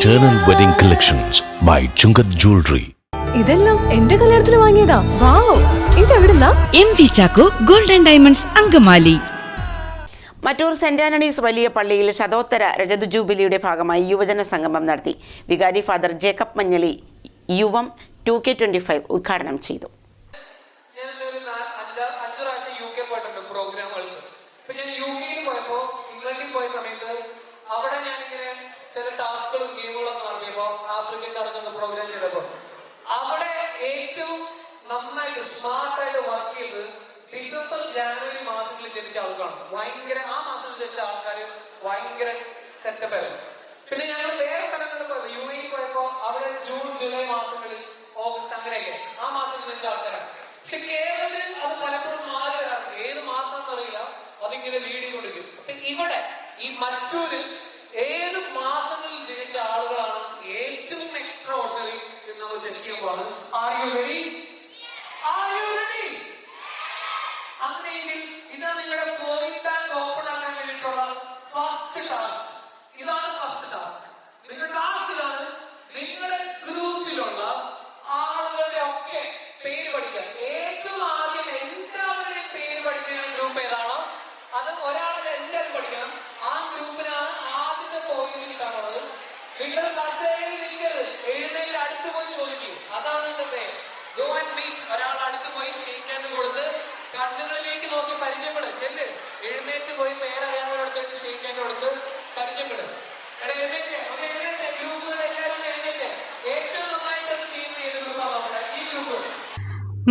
Eternal Wedding Collections by Chungat Jewelry. ഇതെല്ലാം എന്റെ കല്യാണത്തിന് വാങ്ങിയതാ. Wow ഇതെവിടുന്നാ? M V Chacko golden diamonds Angamaly. Mattoor Saint Antony's വലിയ പള്ളിയിൽ ശതോത്തര രജത ജൂബിലിയുടെ ഭാഗമായി യുവജന സംഗമം നടത്തി. വികാരി father Jacob Manjali Yuvam two K twenty five ഉദ്ഘാടനം ചെയ്തു. നടത്തിയപ്പോ ആഫ്രിക്കക്കാർക്കൊന്ന് പ്രോഗ്രാം ചെയ്തപ്പോൾ അവിടെ ഏറ്റവും നന്നായിട്ട് സ്മാർട്ടായിട്ട് വർക്ക് ചെയ്തത് ഡിസംബർ ജാനുവരി മാസങ്ങളിൽ ജനിച്ച ആൾക്കാണ്. ഭയങ്കര ആ മാസത്തിൽ ജനിച്ച ആൾക്കാർ ഭയങ്കര സെറ്റപ്പ് ആയിരുന്നു. പിന്നെ ഞങ്ങൾ വേറെ സ്ഥലങ്ങളിൽ പോയി യു എ പോയപ്പോ അവിടെ ജൂൺ ജൂലൈ മാസങ്ങളിൽ ഓഗസ്റ്റ് അങ്ങനെയൊക്കെ. ആ മാസത്തിൽ ജനിച്ച ആൾക്കാരാണ്. പക്ഷെ കേരളത്തിൽ അത് പലപ്പോഴും മാറി വരാറുണ്ട്. ഏത് മാസം എന്നറിയില്ല അതിങ്ങനെ ലീഡ് ചെയ്തുകൊണ്ടിരിക്കും പക്ഷെ ഇവിടെ ഈ മറ്റൂരിൽ ഏത് മാസങ്ങളിൽ ജനിച്ച ആളുകളാണ് എക്സ്ട്രാ ഓർഡിനറി എന്ന് നമ്മൾ ചെക്ക് പോകുന്നത് are you ready are you ready അങ്ങനെയെങ്കിൽ ഇതാ നിങ്ങളുടെ പോയിന്റ് ബാങ്ക് ഓപ്പൺ ആക്കാൻ വേണ്ടിയിട്ടുള്ള ഫസ്റ്റ് ടാസ്ക് ഇതാണ് ഫസ്റ്റ് ടാസ്ക് നിങ്ങളുടെ ടാസ്ക് ഇതാണ് നിങ്ങളുടെ ഗ്രൂപ്പിലുള്ള ആളുകളുടെ ഒക്കെ പേര് പഠിക്കുക. ഏറ്റവും ആദ്യം എല്ലാവരുടെയും പേര് പഠിച്ച ഗ്രൂപ്പ് ഏതാണോ? അത് ഒരാളെ എല്ലാവരും പഠിക്കണം. ആ ഗ്രൂപ്പിനാണ് ആദ്യത്തെ പോയിന്റ് കിട്ടാനുള്ളത്. നിങ്ങളുടെ കസേരയിൽ പോയി പേരറിയാവുന്നവരടുത്തോട്ട് ഷെയ്ക്കാൻ കൊടുത്ത് പരിചയപ്പെടും. എടാ എഴുന്നേറ്റ് ഗ്രൂപ്പുകൾ എല്ലാവരും ഒന്ന് എഴുന്നേറ്റ് ഏറ്റവും നന്നായിട്ട് അത് ചെയ്യുന്ന ഏത് ഗ്രൂപ്പാണ് നമ്മുടെ ഈ ഗ്രൂപ്പ്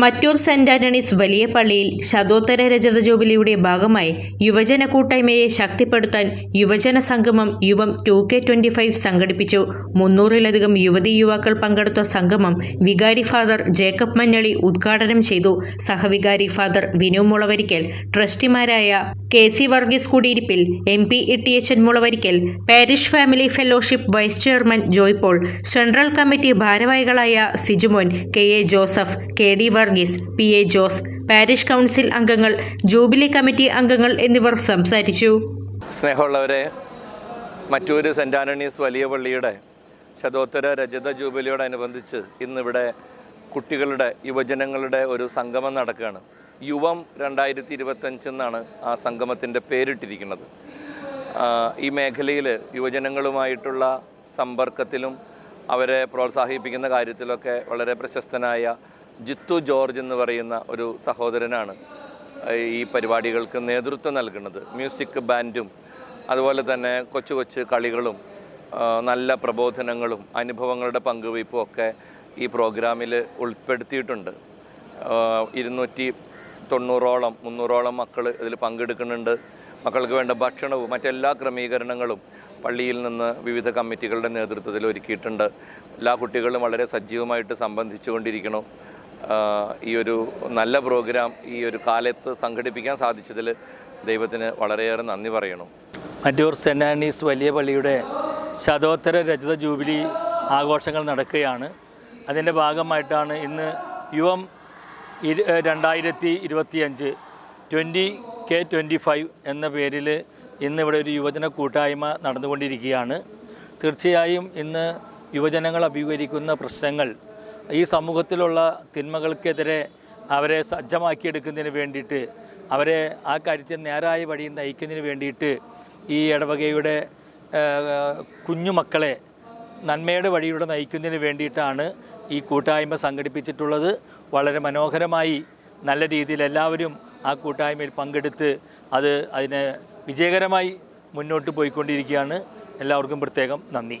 മറ്റൂർ സെന്റ് ആന്റണീസ് വലിയ പള്ളിയിൽ ശതോത്തര രജത ജൂബിലിയുടെ ഭാഗമായി യുവജന കൂട്ടായ്മയെ ശക്തിപ്പെടുത്താൻ യുവജന സംഗമം Yuvam two K twenty five സംഘടിപ്പിച്ചു. മുന്നൂറിലധികം യുവതി യുവാക്കൾ പങ്കെടുത്ത സംഗമം വികാരി ഫാദർ ജേക്കബ് മഞ്ഞളി ഉദ്ഘാടനം ചെയ്തു. സഹവികാരി father Vinu Mulavarikkal ട്രസ്റ്റിമാരായ K C Varghese Kudiyirippil M P Ittiyachan Mulavarikkal parish family fellowship vice chairman Joypaul central committee ഭാരവാഹികളായ Sijumon K A Joseph K D Varghese P. A. Jose parish council അംഗങ്ങൾ jubilee committee അംഗങ്ങൾ എന്നിവർ സംസാരിച്ചു. സ്നേഹമുള്ളവരെ മറ്റൊരു saint Antony's വലിയ പള്ളിയുടെ ശതോത്തര രജത ജൂബിലിയോടനുബന്ധിച്ച് ഇന്നിവിടെ കുട്ടികളുടെ യുവജനങ്ങളുടെ ഒരു സംഗമം നടക്കുകയാണ്. യുവം രണ്ടായിരത്തി ഇരുപത്തഞ്ചെന്നാണ് ആ സംഗമത്തിന്റെ പേരിട്ടിരിക്കുന്നത്. ഈ മേഖലയിൽ യുവജനങ്ങളുമായിട്ടുള്ള സമ്പർക്കത്തിലും അവരെ പ്രോത്സാഹിപ്പിക്കുന്ന കാര്യത്തിലൊക്കെ വളരെ പ്രശസ്തനായ ജിത്തു ജോർജ് എന്ന് പറയുന്ന ഒരു സഹോദരനാണ് ഈ പരിപാടികൾക്ക് നേതൃത്വം നൽകുന്നത്. മ്യൂസിക് ബാൻഡും അതുപോലെ തന്നെ കൊച്ചു കൊച്ചു കളികളും നല്ല പ്രബോധനങ്ങളും അനുഭവങ്ങളുടെ പങ്കുവയ്പ്പും ഒക്കെ ഈ പ്രോഗ്രാമിൽ ഉൾപ്പെടുത്തിയിട്ടുണ്ട്. ഇരുന്നൂറ്റി തൊണ്ണൂറോളം മുന്നൂറോളം മക്കൾ ഇതിൽ പങ്കെടുക്കുന്നുണ്ട്. മക്കൾക്ക് വേണ്ട ഭക്ഷണവും മറ്റെല്ലാ ക്രമീകരണങ്ങളും പള്ളിയിൽ നിന്ന് വിവിധ കമ്മിറ്റികളുടെ നേതൃത്വത്തിൽ ഒരുക്കിയിട്ടുണ്ട്. എല്ലാ കുട്ടികളും വളരെ സജീവമായിട്ട് സംബന്ധിച്ചുകൊണ്ടിരിക്കണം ഈ ഒരു നല്ല പ്രോഗ്രാം ഈ ഒരു കാലത്ത് സംഘടിപ്പിക്കാൻ സാധിച്ചതിൽ ദൈവത്തിന് വളരെയേറെ നന്ദി പറയണം. മറ്റൂർ സെന്റ് ആൻഡീസ് വലിയ പള്ളിയുടെ ശതോത്തര രജത ജൂബിലി ആഘോഷങ്ങൾ നടക്കുകയാണ്. അതിന്റെ ഭാഗമായിട്ടാണ് ഇന്ന് യുവം രണ്ടായിരത്തി ഇരുപത്തിയഞ്ച് ട്വന്റി കെ ട്വന്റി ഫൈവ് എന്ന പേരിൽ ഇന്നിവിടെ ഒരു യുവജന കൂട്ടായ്മ നടന്നുകൊണ്ടിരിക്കുകയാണ്. തീർച്ചയായും ഇന്ന് യുവജനങ്ങൾ അഭിമുഖീകരിക്കുന്ന പ്രശ്നങ്ങൾ ഈ സമൂഹത്തിലുള്ള തിന്മകൾക്കെതിരെ അവരെ സജ്ജമാക്കിയെടുക്കുന്നതിന് വേണ്ടിയിട്ട് അവരെ ആ കാര്യത്തിൽ നേരായ വഴിയിൽ നയിക്കുന്നതിന് വേണ്ടിയിട്ട് ഈ ഇടവകയുടെ കുഞ്ഞുമക്കളെ നന്മയുടെ വഴിയിലൂടെ നയിക്കുന്നതിന് വേണ്ടിയിട്ടാണ് ഈ കൂട്ടായ്മ സംഘടിപ്പിച്ചിട്ടുള്ളത്. വളരെ മനോഹരമായി നല്ല രീതിയിൽ എല്ലാവരും ആ കൂട്ടായ്മയിൽ പങ്കെടുത്ത് അത് അതിനെ വിജയകരമായി മുന്നോട്ട് പോയിക്കൊണ്ടിരിക്കുകയാണ്. എല്ലാവർക്കും പ്രത്യേകം നന്ദി.